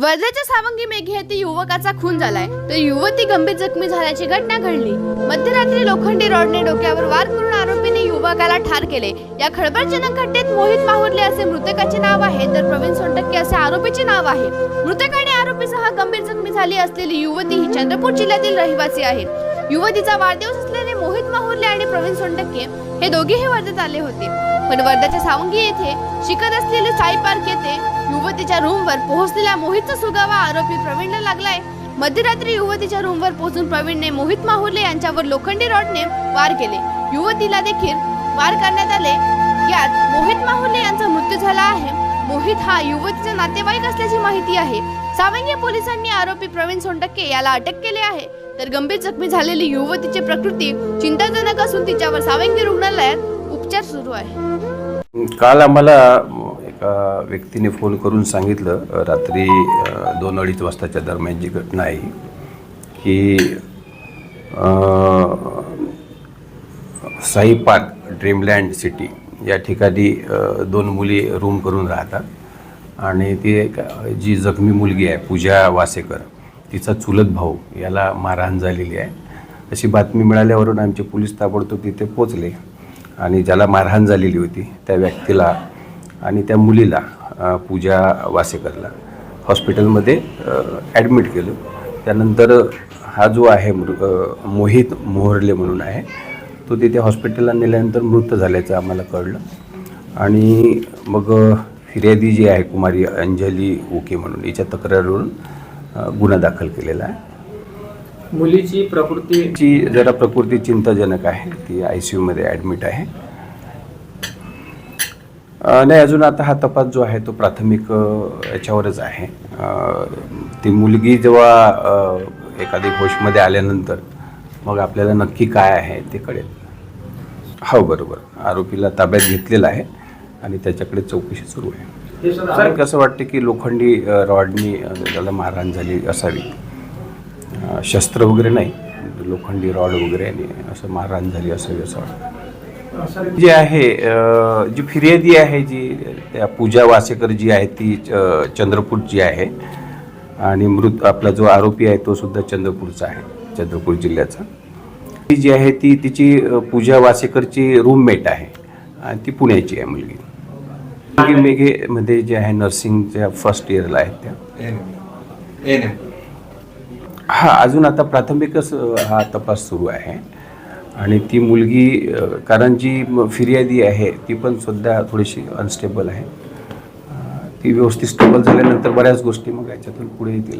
वर्ध्याच्या सावंगी मेघे येथे युवकाचा खून झालाय. तर युवती गंभीर जखमी झाल्याची घटना घडली. मध्यरात्री लोखंडी रॉडने डोक्यावर वार करून आरोपीने युवकाला ठार केले. या खळबळजनक घटनेत मोहित माहुरले असे मृतकाचे नाव आहे तर प्रवीण सोनटक्के असे आरोपीचे नाव आहे. मृतक आणि आरोपीसह गंभीर जखमी झाली असलेली युवती ही चंद्रपूर जिल्ह्यातील रहिवासी आहे. युवतीचा वाढदिवस माहुरले आणि प्रवीण सोनटक्के हे दोघेही वर्ध्यात आले होते. पण वर्ध्याच्या सावंगी येथे शिकत असलेले साई पार्क येथे युवतीच्या रूमवर पोहोचलेला मोहितचा सुगावा आरोपी प्रवीणला लागलाय. मध्यरात्री युवतीच्या रूमवर पोहोचून प्रवीणने मोहित माहुर्ले यांच्यावर लोखंडी रॉडने वार केले. युवतीला देखील वार करण्यात आले. यात मोहित माहुरले यांचा मृत्यू झाला आहे. मोहित हा युवतीचा नातेवाईक असल्याची माहिती आहे. सावंगी पोलिसांनी आरोपी प्रवीण सोनटक्के याला अटक केले आहे. तर गंभीर जखमी झालेली युवतीची प्रकृती चिंताजनक असून तिच्यावर सावंगी रुग्णालयात उपचार सुरू आहे. काल आम्हाला एका व्यक्तीने फोन करून सांगितलं रात्री दोन अडीच वाजताच्या दरम्यान जी घटना आहे की साई पार्क ड्रीमलँड सिटी या ठिकाणी दोन मुली रूम करून राहतात. आणि ती एक जी जखमी मुलगी आहे पूजा वासेकर तिचा चुलत भाऊ याला मारहाण झालेली आहे. अशी बातमी मिळाल्यावरून आमचे पोलीस ताबडतोब तिथे पोचले आणि ज्याला मारहाण झालेली होती त्या व्यक्तीला आणि त्या मुलीला पूजा वासेकरला हॉस्पिटलमध्ये ॲडमिट केलं. त्यानंतर हा जो आहे मृ- मोहित मोहरले म्हणून आहे तो तिथे हॉस्पिटलला नेल्यानंतर मृत झाल्याचं आम्हाला कळलं. आणि मग फिर्यादी जी आहे कुमारी अंजली ओके म्हणून हिच्या तक्रारीवरून गुन्हा दाखल केलेला आहे. मुलीची प्रकृती ची जरा प्रकृती चिंताजनक आहे. ती आय सी यूमध्ये ॲडमिट आहे. नाही अजून आता हा तपास जो आहे तो प्राथमिक याच्यावरच आहे. ती मुलगी जेव्हा एखादी होशमध्ये आल्यानंतर मग आपल्याला नक्की काय आहे ते कळेल. हो बरोबर. आरोपीला ताब्यात घेतलेला आहे आणि त्याच्याकडे चौकशी सुरू आहे. सर कसं वाटतं की लोखंडी अ, रॉडनी अ, त्याला मारहाण झाली असावी? अ, शस्त्र वगैरे नाही लोखंडी रॉड वगैरे आणि असं मारहाण झाली असावी असं वाटतं. जी आहे अ, जी फिर्यादी आहे जी त्या पूजा वासेकर जी आहे ती अ, चंद्रपूरची आहे आणि मृत आपला जो आरोपी आहे तो सुद्धा चंद्रपूरचा आहे चंद्रपूर जिल्ह्याचा. ती जी आहे ती तिची पूजा वासेकरची रूममेट आहे. आणि ती पुण्याची आहे मुलगी. मुलगी मेघेमध्ये जे आहे नर्सिंगच्या फर्स्ट इयरला आहेत त्या. हा अजून आता प्राथमिकच हा तपास सुरू आहे. आणि ती मुलगी कारण जी फिर्यादी आहे ती पण सुद्धा थोडीशी अनस्टेबल आहे. ती व्यवस्थित स्टेबल झाल्यानंतर बऱ्याच गोष्टी मग याच्यातून पुढे येतील